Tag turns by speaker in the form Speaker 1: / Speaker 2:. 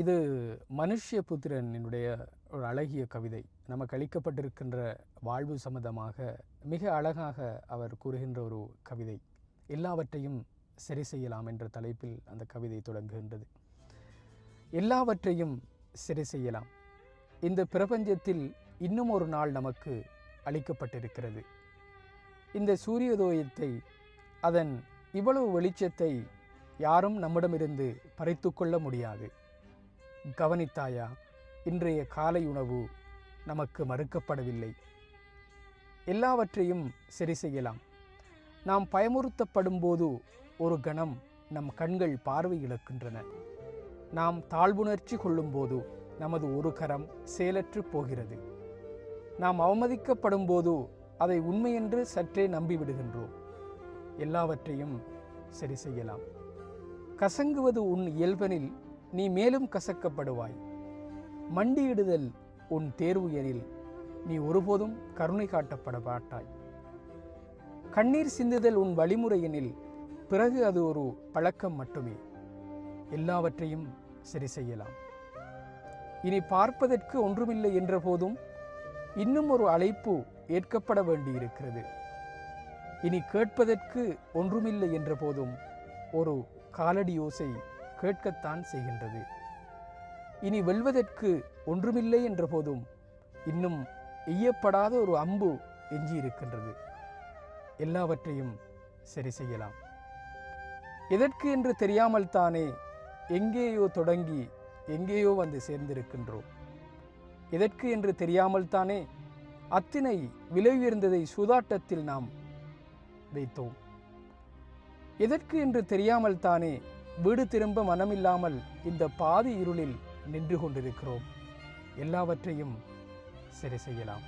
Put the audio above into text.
Speaker 1: இது மனுஷ்ய புத்திரனுடைய ஒரு அழகிய கவிதை. நமக்கு அளிக்கப்பட்டிருக்கின்ற வாழ்வு சம்பந்தமாக மிக அழகாக அவர் கூறுகின்ற ஒரு கவிதை. எல்லாவற்றையும் சரி செய்யலாம் என்ற தலைப்பில் அந்த கவிதை தொடங்குகின்றது. எல்லாவற்றையும் சரி செய்யலாம். இந்த பிரபஞ்சத்தில் இன்னும் ஒரு நாள் நமக்கு அளிக்கப்பட்டிருக்கிறது. இந்த சூரியதோயத்தை அதன் இவ்வளவு வெளிச்சத்தை யாரும் நம்மிடமிருந்து பறித்து கொள்ள முடியாது. கவனித்தாயா? இன்றைய காலை உணவு நமக்கு மறுக்கப்படவில்லை. எல்லாவற்றையும் சரி செய்யலாம். நாம் பயமுறுத்தப்படும் போது ஒரு கணம் நம் கண்கள் பார்வை இழக்கின்றன. நாம் தாழ்வுணர்ச்சி கொள்ளும்போது நமது ஒரு கரம் செயலற்று போகிறது. நாம் அவமதிக்கப்படும் போது அதை உண்மையென்று சற்றே நம்பிவிடுகின்றோம். எல்லாவற்றையும் சரி செய்யலாம். கசங்குவது உன் இயல்பனில் நீ மேலும் கசக்கப்படுவாய். மண்டியிடுதல் உன் தேர்வு எனில் நீ ஒருபோதும் கருணை காட்டப்பட மாட்டாய் கண்ணீர் சிந்துதல் உன் வழிமுறை எனில் பிறகு அது ஒரு பழக்கம் மட்டுமே. எல்லாவற்றையும் சரி செய்யலாம். இனி பார்ப்பதற்கு ஒன்றுமில்லை என்ற போதும் இன்னும் ஒரு அழைப்பு ஏற்கப்பட வேண்டியிருக்கிறது. இனி கேட்பதற்கு ஒன்றுமில்லை என்ற போதும் ஒரு காலடி ஓசை கேட்கத்தான் செய்கின்றது. இனி வெல்வதற்கு ஒன்றுமில்லை என்ற போதும் இன்னும் எய்யப்படாத ஒரு அம்பு எஞ்சியிருக்கின்றது. எல்லாவற்றையும் சரி செய்யலாம். எதற்கு என்று தெரியாமல் தானே எங்கேயோ தொடங்கி எங்கேயோ வந்து சேர்ந்திருக்கின்றோம். எதற்கு என்று தெரியாமல் தானே அத்தினை விலை உயர்ந்ததை சூதாட்டத்தில் நாம் வைத்தோம். எதற்கு என்று தெரியாமல் தானே வீடு திரும்ப மனமில்லாமல் இந்த பாதி இருளில் நின்று கொண்டிருக்கிறோம். எல்லாவற்றையும் சரி செய்யலாம்.